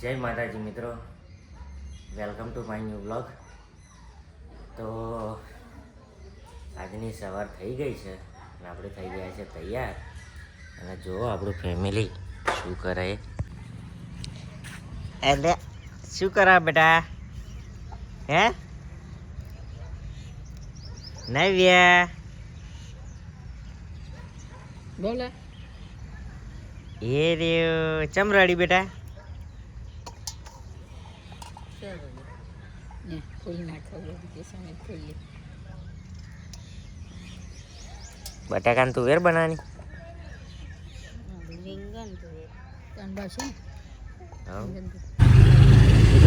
જય માતાજી મિત્રો. Welcome to my new blog તો આજની સવાર થઈ ગઈ છે અને આપણે થઈ ગયા છે તૈયાર. અને જુઓ આપણું ફેમિલી શું કરે? એટલે શું કરા બેટા? હે? નવ્યા બોલે. એ રે ચમ રડી બેટા? બટાકાની તુવેર બનાવવાની? રીંગણ મિત્રો,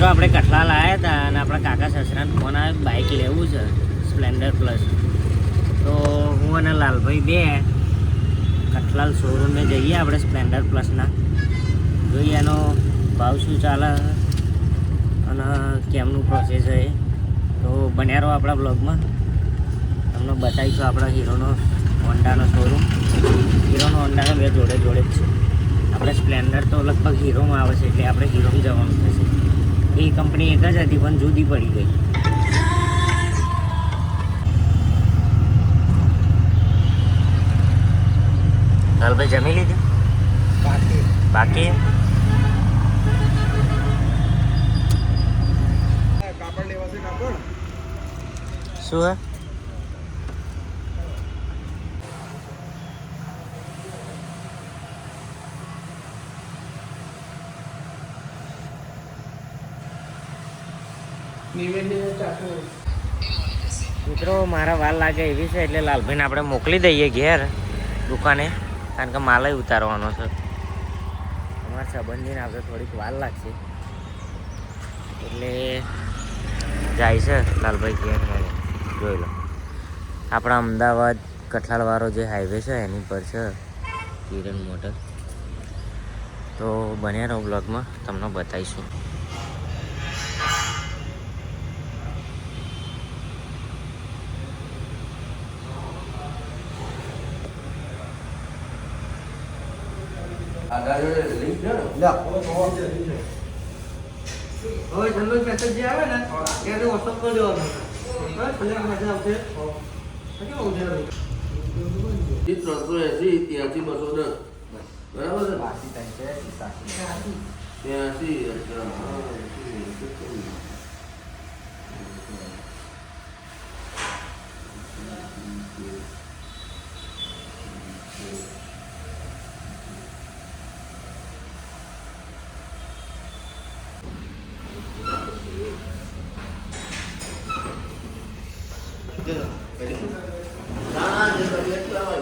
આપણે કઠલા લાવ્યા હતા અને આપણા કાકા સસરાને ફોન આવ્યો બાઇક લેવું છે સ્પ્લેન્ડર પ્લસ તો હું અને લાલભાઈ બે કઠલાલ શોરૂમે જઈએ આપણે સ્પ્લેન્ડર પ્લસના જોઈએ એનો ભાવ શું ચાલે. અને કેમનું પ્રોસેસ છે એ. તો બન્યા રહો આપણા બ્લોગમાં તમને બતાવીશું આપણા હીરોનો હોન્ડાનો શોરૂમ હીરોનો હોન્ડાનો બે જોડે જોડે જ છે. આપણે સ્પ્લેન્ડર તો લગભગ હીરોમાં આવે છે એટલે આપણે હીરોમાં જવાનું થશે. એ કંપની એક જ હતી પણ જુદી પડી ગઈ. લાલભાઈ જમી લીધી? બાકી. કાપડ શું હે? મિત્રો, મારા વાલ લાગે એવી છે એટલે લાલભાઈને આપણે મોકલી દઈએ ઘેર દુકાને, કારણ કે માલ ઉતારવાનો છે. અમારા સંબંધીને આપણે થોડીક વાર લાગશે. એટલે જાય છે લાલભાઈ ઘેર. જોઈ લો. આપણા અમદાવાદ કઠલાલવાળો જે હાઈવે છે એની પર છે કિરણ મોટર. તો બન્યા રહો બ્લોગમાં તમને બતાવીશું. હવે જનરલ પેકેજ જે આવે ને ત્યારે વોટ્સઅપ કરી દેવાનું હા. છેલ્લે આવશે કેવું છે ત્રણસો એસી ત્યાંથી બસો દસ બરાબર છે ત્યાંસી ના, જે તમે એટલા હોય,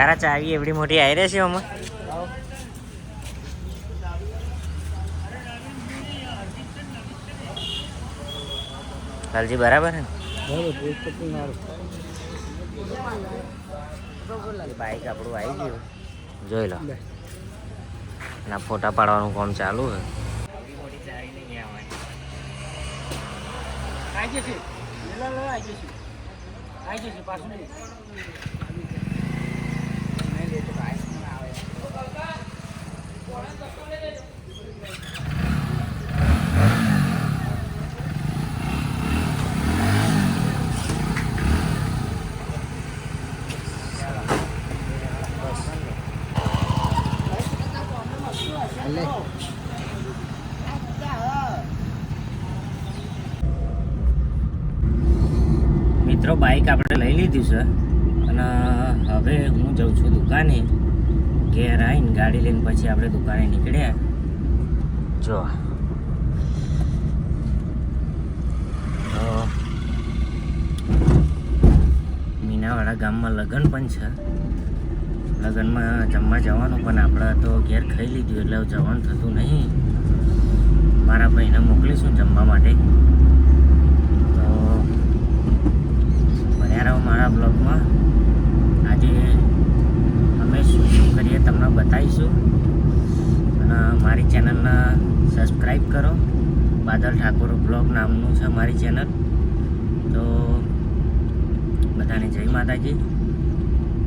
તારા ચાવી એવડી મોટી આવી રહેશે અમે લાલજી બરાબર હે ને? બાઈક આપણું આવી ગયું. જોઈ લો. ના ફોટા પાડવાનું કામ ચાલુ છે આવી જશે. લે લે આવી જશે. આવી જશે પાછું મિત્રો બાઈક આપણે લઈ લીધું છે. અને હવે હું જઉં છું દુકાને. ઘેર આવીને ગાડી લઈને પછી આપણે દુકાને નીકળ્યા. જો. તો મીનાવાળા ગામમાં લગ્ન પણ છે. લગ્નમાં જમવા જવાનું પણ આપણે તો ઘેર ખાઈ લીધું એટલે જવાનું થતું નહીં. મારા ભાઈને મોકલીશું જમવા માટે. તો બન્યા રહો મારા બ્લોગમાં. આજે અમે શું શું કરીએ તમને બતાવીશું અને મારી ચેનલને સબસ્ક્રાઈબ કરો બાદલ ઠાકોર બ્લોગ નામનું છે મારી ચેનલ તો બધાને જય માતાજી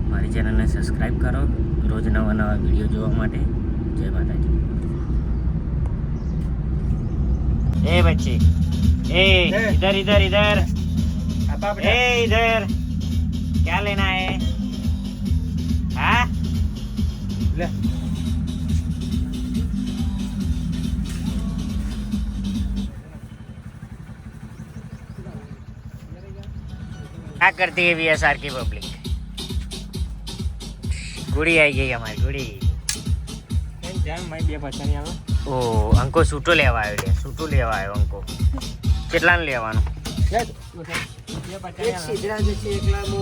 મારી ચેનલને સબસ્ક્રાઈબ કરો રોજ નવા નવા વિડીયો જોવા માટે જય માતાજી એ બચ્ચી એ ઇધર ઇધર ઇધર ए इधर क्या लेना है हाँ લે क्या करती है वीएसआर की पब्लिक गुड़ी आई गई हमारी गुड़ी એમ જાણ મારી બે પાછાની આવે ઓ અંકો સૂટો લેવા આવ્યો લે સૂટું લેવા આવ્યો અંકો કેટલાનું લેવાનું બે પાછાની આવે